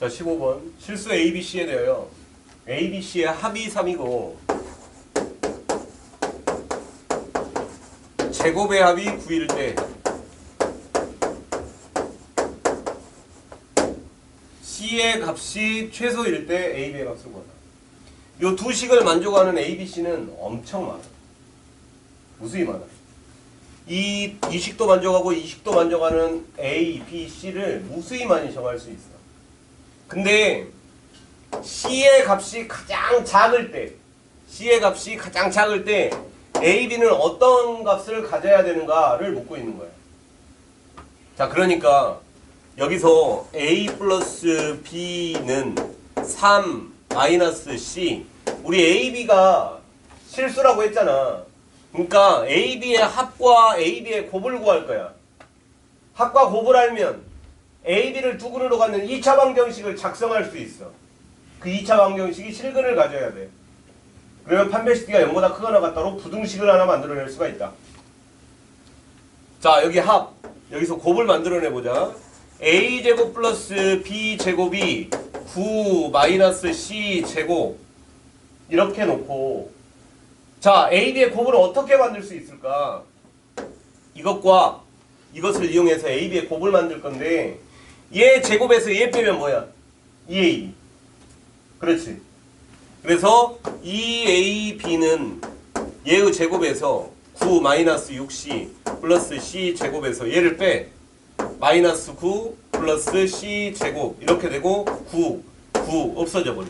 자, 15번. 실수 ABC에 대하여 ABC의 합이 3이고 제곱의 합이 9일 때 C의 값이 최소일 때 AB의 값을 구하다. 요두 식을 만족하는 ABC는 엄청 많아. 무수히 많아. 이, 이 식도 만족하고 이 식도 만족하는 A, B, C를 무수히 많이 정할 수 있어. 근데 C의 값이 가장 작을 때, C의 값이 가장 작을 때 A, B는 어떤 값을 가져야 되는가를 묻고 있는 거야. 자, 그러니까 여기서 A 플러스 B는 3 마이너스 C. 우리 A, B가 실수라고 했잖아. 그러니까 A, B의 합과 A, B의 곱을 구할 거야. 합과 곱을 알면 A, B를 두 근으로 갖는 2차 방정식을 작성할 수 있어. 그 2차 방정식이 실근을 가져야 돼. 그러면 판별식가 0보다 크거나 같다로 부등식을 하나 만들어낼 수가 있다. 자, 여기 합. 여기서 곱을 만들어내보자. a제곱 플러스 b제곱이 9 마이너스 c제곱 이렇게 놓고 자, AB의 곱을 어떻게 만들 수 있을까? 이것과 이것을 이용해서 AB의 곱을 만들 건데 얘 제곱에서 얘 빼면 뭐야? 2AB 그렇지. 그래서 2AB는 얘의 제곱에서 9 마이너스 6C 플러스 C 제곱에서 얘를 빼. 마이너스 9 플러스 C 제곱. 이렇게 되고 9 9 없어져 버려.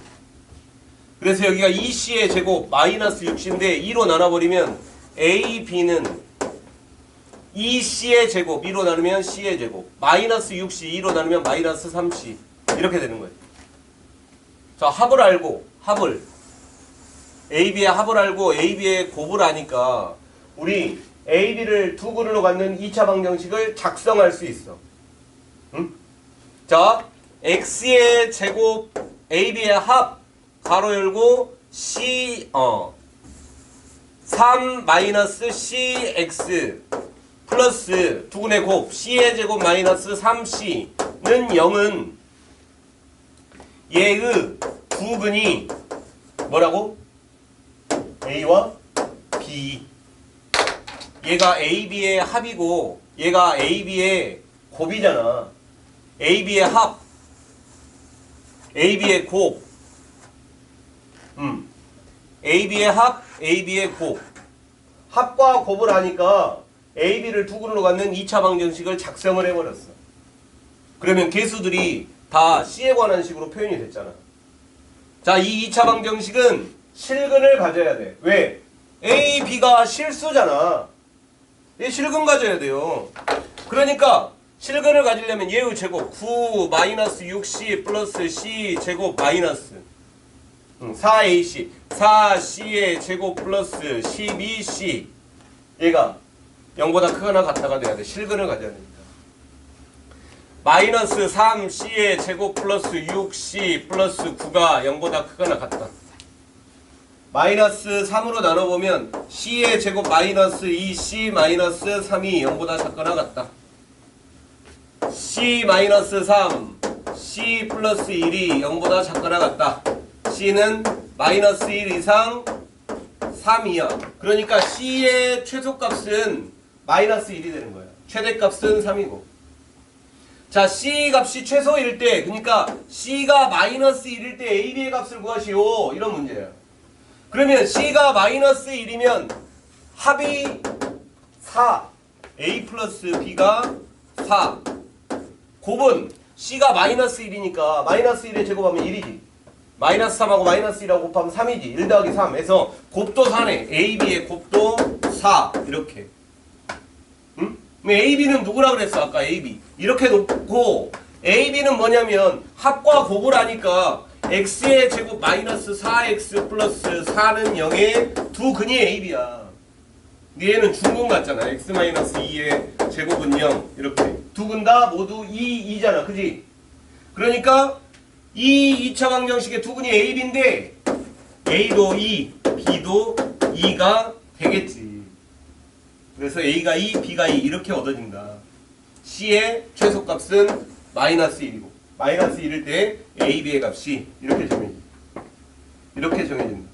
그래서 여기가 2C의 제곱 마이너스 6C인데 2로 나눠버리면 A, B는 2C의 제곱 2로 나누면 C의 제곱 마이너스 6C 2로 나누면 마이너스 3C 이렇게 되는 거예요. 자 합을 알고 합을 AB의 합을 알고 AB의 곱을 아니까 우리 AB를 두 그루로 갖는 2차 방정식을 작성할 수 있어. 응? 자 X의 제곱 AB의 합 가로 열고 C 어 3 마이너스 CX 플러스 두근의 곱 C의 제곱 마이너스 3C는 0은 얘의 두 근이 뭐라고? A와 B 얘가 AB의 합이고 얘가 AB의 곱이잖아 AB의 합 AB의 곱 음. AB의 합, AB의 곱. 합과 곱을 하니까 AB를 두 그루로 갖는 2차 방정식을 작성을 해버렸어. 그러면 개수들이 다 C에 관한 식으로 표현이 됐잖아. 자, 이 2차 방정식은 실근을 가져야 돼. 왜? A, B가 실수잖아. 얘 실근 가져야 돼요. 그러니까 실근을 가지려면 얘의 제곱 9 마이너스 6C 플러스 C 제곱 마이너스 4AC 4C의 제곱 플러스 12C 얘가 0보다 크거나 같다가 돼야 돼. 실근을 가져야 됩니다. 마이너스 3C의 제곱 플러스 6C 플러스 9가 0보다 크거나 같다. 마이너스 3으로 나눠보면 C의 제곱 마이너스 2C 마이너스 3이 0보다 작거나 같다. C 마이너스 3 C 플러스 1이 0보다 작거나 같다. C는 마이너스 1 이상 3이야. 그러니까 C의 최소값은 마이너스 1이 되는 거야. 최대값은 3이고. 자, C 값이 최소일 때, 그러니까 C가 마이너스 1일 때 AB의 값을 구하시오. 이런 문제야. 그러면 C가 마이너스 1이면 합이 4. A 플러스 B가 4. 곱은 C가 마이너스 1이니까 마이너스 1의 제곱하면 1이지. 마이너스 3하고 마이너스 1하고 곱하면 3이지. 1 더하기 3 해서 곱도 4네. AB의 곱도 4. 이렇게. AB는 누구라 그랬어? 아까 AB. 이렇게 놓고 AB는 뭐냐면 합과 곱을 하니까 X의 제곱 마이너스 4X 플러스 4는 0의 두 근이 AB야. 얘는 중근 같잖아. X 마이너스 2의 제곱은 0. 이렇게. 두 근 다 모두 2, 2잖아. 그지? 그러니까 이 2차 방정식의 두 근이 A, B인데 A도 2, B도 2가 되겠지. 그래서 A가 2, B가 2 이렇게 얻어진다. C의 최소값은 마이너스 1이고 마이너스 1일 때 A, B의 값이 이렇게 정해진다. 이렇게 정해진다.